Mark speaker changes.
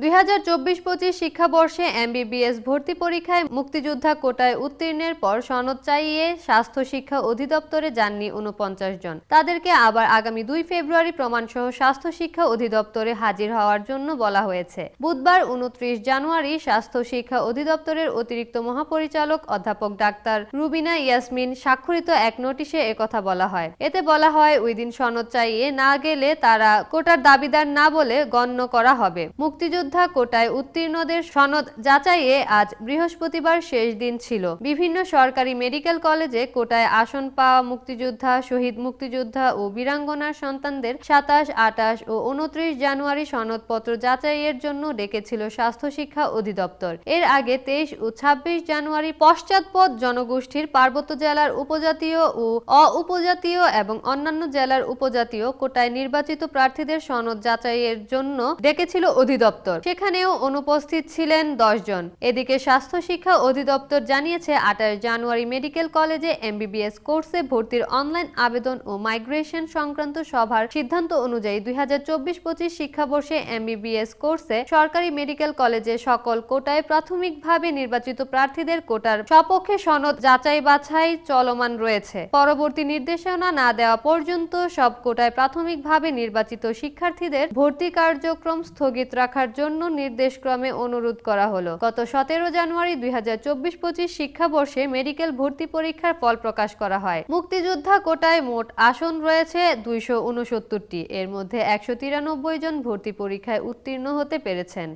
Speaker 1: দুই হাজার চব্বিশ পঁচিশ শিক্ষাবর্ষে এমবিবিএস ভর্তি পরীক্ষায় মুক্তিযোদ্ধা কোটায় উত্তীর্ণের পর সনদ চাইয়ে স্বাস্থ্য শিক্ষা অধিদপ্তরে যাননি উনপঞ্চাশ জন। তাদেরকে আবার আগামী দুই ফেব্রুয়ারি প্রমাণসহ স্বাস্থ্য শিক্ষা অধিদপ্তরে হাজির হওয়ার জন্য বলা হয়েছে। বুধবার উনত্রিশ জানুয়ারি স্বাস্থ্য শিক্ষা অধিদপ্তরের অতিরিক্ত মহাপরিচালক অধ্যাপক ডাক্তার রুবিনা ইয়াসমিন স্বাক্ষরিত এক নোটিশে একথা বলা হয়। এতে বলা হয়, ওই দিন সনদ চাইয়ে না গেলে তারা কোটার দাবিদার না বলে গণ্য করা হবে। মুক্তিযোদ্ধা কোটায় উত্তীর্ণদের সনদ যাচাইয়ে আজ বৃহস্পতিবার শেষ দিন ছিল। বিভিন্ন সরকারি মেডিকেল কলেজে কোটায় আসন পাওয়া মুক্তিযোদ্ধা, শহীদ মুক্তিযোদ্ধা ও বীরাঙ্গনার সন্তানদের সাতাশ, আটাশ ও উনত্রিশ জানুয়ারি সনদপত্র যাচাইয়ের জন্য ডেকেছিল স্বাস্থ্য শিক্ষা অধিদপ্তর। এর আগে তেইশ ও ছাব্বিশ জানুয়ারি পশ্চাৎপদ জনগোষ্ঠীর পার্বত্য জেলার উপজাতীয় ও অ উপজাতীয় এবং অন্যান্য জেলার উপজাতীয় কোটায় নির্বাচিত প্রার্থীদের সনদ যাচাইয়ের জন্য ডেকেছিল অধিদপ্তর। সেখানেও অনুপস্থিত ছিলেন জন। এদিকে স্বাস্থ্য শিক্ষা অধিদপ্তর জানিয়েছে, আঠাশ জানুয়ারি মেডিকেল কলেজে এমবিবিএস কোর্সে ভর্তির অনলাইন আবেদন ও মাইগ্রেশন সংক্রান্ত সভার সিদ্ধান্ত অনুযায়ী দুই হাজার চব্বিশ পঁচিশ শিক্ষাবর্ষে এমবিবিএস কোর্সে সরকারি মেডিকেল কলেজে সকল কোটায় প্রাথমিকভাবে নির্বাচিত প্রার্থীদের কোটার সপক্ষে সনদ যাচাই বাছাই চলমান রয়েছে। পরবর্তী নির্দেশনা না দেওয়া পর্যন্ত সব কোটায় প্রাথমিকভাবে নির্বাচিত শিক্ষার্থীদের ভর্তি কার্যক্রম স্থগিত রাখার জন্য নির্দেশক্রমে অনুরোধ করা হলো। গত সতেরো জানুয়ারি দুই হাজার চব্বিশ পঁচিশ শিক্ষাবর্ষে মেডিকেল ভর্তি পরীক্ষার ফল প্রকাশ করা হয়। মুক্তিযোদ্ধা কোটায় মোট আসন রয়েছে দুইশো উনসত্তরটি। এর মধ্যে একশো তিরানব্বই জন ভর্তি পরীক্ষায় উত্তীর্ণ হতে পেরেছেন।